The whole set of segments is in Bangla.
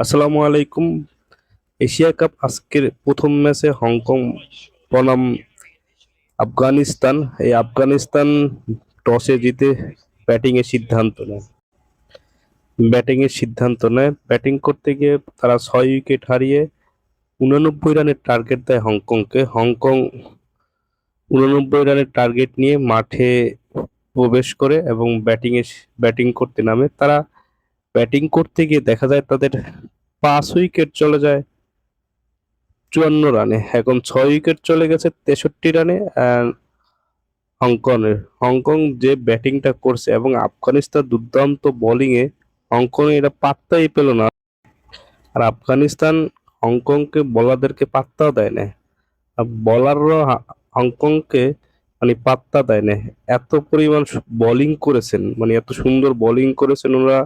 আসসালামু আলাইকুম। এশিয়া কাপ আজকের প্রথম ম্যাচে হংকং বনাম আফগানিস্তান। এই আফগানিস্তান টসে জিতে ব্যাটিং এর সিদ্ধান্ত নেয়। ব্যাটিং এর সিদ্ধান্ত নেয়। ব্যাটিং করতে গিয়ে তারা ছয় উইকেট হারিয়ে উননব্বই রানের টার্গেট দেয় হংকংকে। হংকং উননব্বই রানের টার্গেট নিয়ে মাঠে প্রবেশ করে এবং ব্যাটিং এ ব্যাটিং করতে নামে। তারা ব্যাটিং করতে গিয়ে দেখা যায় তাদের পাঁচ উইকেট চলে যায় চুয়ান্ন রানে। এখন ছয় উইকেট চলে গেছে তেষট্টি রানে হংকংয়ের। হংকং যে ব্যাটিংটা করছে এবং আফগানিস্তান দুর্দান্ত বোলিংয়ে হংকং এটা পাত্তাই পেল না। আর আফগানিস্তান হংকংকে বলারদেরকে পাত্তাও দেয় না। বলাররা হংকংকে মানে পাত্তা দেয় না। এত পরিমাণ বোলিং করেছেন মানে এত সুন্দর বোলিং করেছেন ওরা।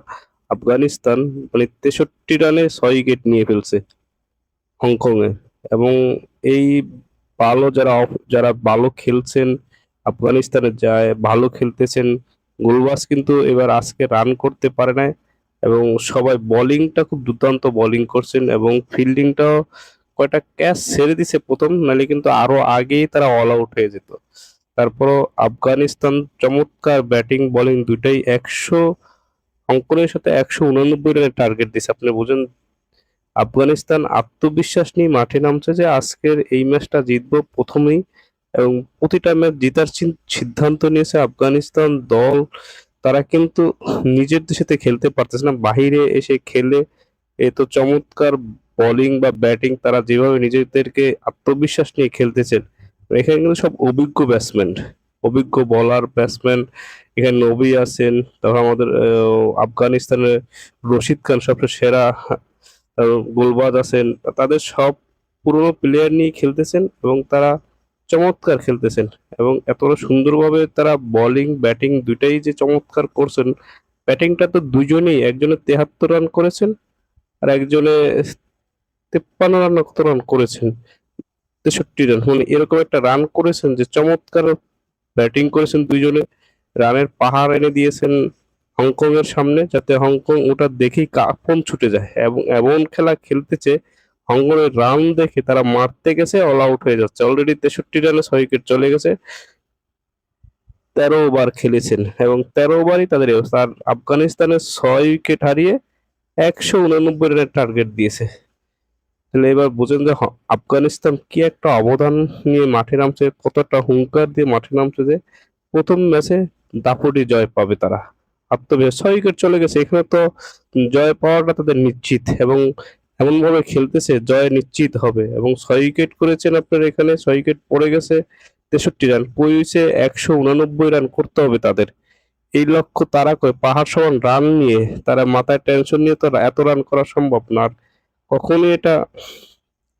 আফগানিস্তান মানে তেষট্টি রানে ছয় উইকেট নিয়ে ফেলছে হংকংয়ে। এবং এই ভালো যারা যারা ভালো খেলছেন আফগানিস্তানের যায়, ভালো খেলতেছেন গুলবাস কিন্তু এবার আজকে রান করতে পারে না এবং সবাই বোলিংটা খুব দুর্দান্ত বোলিং করছেন এবং ফিল্ডিংটাও কয়টা ক্যাচ ছেড়ে দিছে প্রথম, নাহলে কিন্তু আরও আগেই তারা অল আউট হয়ে যেত। তারপরও আফগানিস্তান চমৎকার ব্যাটিং বোলিং দুইটাই একশো হংকংয়ের সাথে একশো উনানব্বই রানের টার্গেট দিছে আপনি বুঝেন, আফগানিস্তান আত্মবিশ্বাস নিয়ে মাঠে নামছে যে আজকের এই ম্যাচটা জিতবো প্রথমেই এবং প্রতিটা ম্যাচ জেতার সিদ্ধান্ত নিয়েছে আফগানিস্তান দল। তারা কিন্তু নিজের দেশেতে খেলতে পারতেছে না, বাহিরে এসে খেলে এ তো চমৎকার বোলিং বা ব্যাটিং তারা যেভাবে নিজেদেরকে আত্মবিশ্বাস নিয়ে খেলতেছেন, এখানে কিন্তু সব অভিজ্ঞ ব্যাটসম্যান অভিজ্ঞ বলার ব্যাটসম্যান এখানে নবী আছেন, তারপর আমাদের আফগানিস্তানের রশিদ খান সবচেয়ে সেরা গুলবাজ আছেন, তাদের সব পুরনো প্লেয়ার নিয়ে খেলতেছেন এবং তারা চমৎকার খেলতেছেন এবং এতটা সুন্দরভাবে তারা বোলিং ব্যাটিং দুইটাই যে চমৎকার করছেন ব্যাটিংটা তো দুজনেই, একজনে তেহাত্তর রান করেছেন আর একজনে তেপ্পান্ন রান রান করেছেন, তেষট্টি রান মানে এরকম একটা রান করেছেন যে চমৎকার ব্যাটিং করেছেন দুইজনে। রানের পাহাড় এনে দিয়েছেন হংকং এর সামনে, যাতে হংকং ওটা দেখেই কাঁপন ছুটে যায়। এবং এমন খেলা খেলতেছে হংকং এর রান দেখে তারা মারতে গেছে অল আউট হয়ে যাচ্ছে। অলরেডি তেষট্টি রানে ছয় উইকেট চলে গেছে। তেরো ওভার খেলেছেন এবং তেরো ওভারই তাদের অবস্থা। আর আফগানিস্তানের ছয় উইকেট হারিয়ে একশো উনানব্বই রানের টার্গেট দিয়েছে। তাহলে এবার বোঝেন যে আফগানিস্তান কি একটা অবদান নিয়ে মাঠে নামছে, কতটা হুঙ্কার দিয়ে মাঠে নামছে যে প্রথম ম্যাচে দাপটি জয় পাবে তারা। আত্মবিশ্বাস, ছয় উইকেট চলে গেছে, এখানে তো জয় পাওয়াটা তাদের নিশ্চিত এবং এমন ভাবে খেলতেছে, জয় নিশ্চিত হবে এবং ছয় উইকেট করেছেন আপনার এখানে, ছয় উইকেট পড়ে গেছে, তেষট্টি রান পড়েছে একশো উনানব্বই রান করতে হবে তাদের। এই লক্ষ্য তারা করে, পাহাড় সমান রান নিয়ে, তারা মাথায় টেনশন নিয়ে তো এত রান করা সম্ভব না। আর কখনোই এটা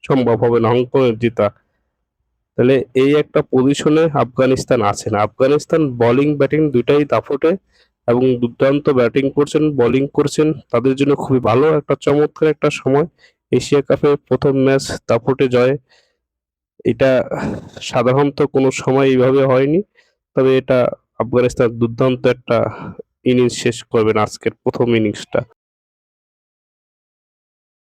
সম্ভব হবে না হংকংয়ের জিতা তাহলে এই একটা পজিশনে আফগানিস্তান আছে না। আফগানিস্তান বোলিং ব্যাটিং দুইটাই দাপটে এবং দুর্দান্ত ব্যাটিং করছেন বোলিং করছেন। তাদের জন্য খুবই ভালো একটা চমৎকার একটা সময়। এশিয়া কাপে প্রথম ম্যাচ দাপটে জয়। এটা সাধারণত কোনো সময় এইভাবে হয়নি। তবে এটা আফগানিস্তান দুর্দান্ত একটা ইনিংস শেষ করবেন আজকের প্রথম ইনিংসটা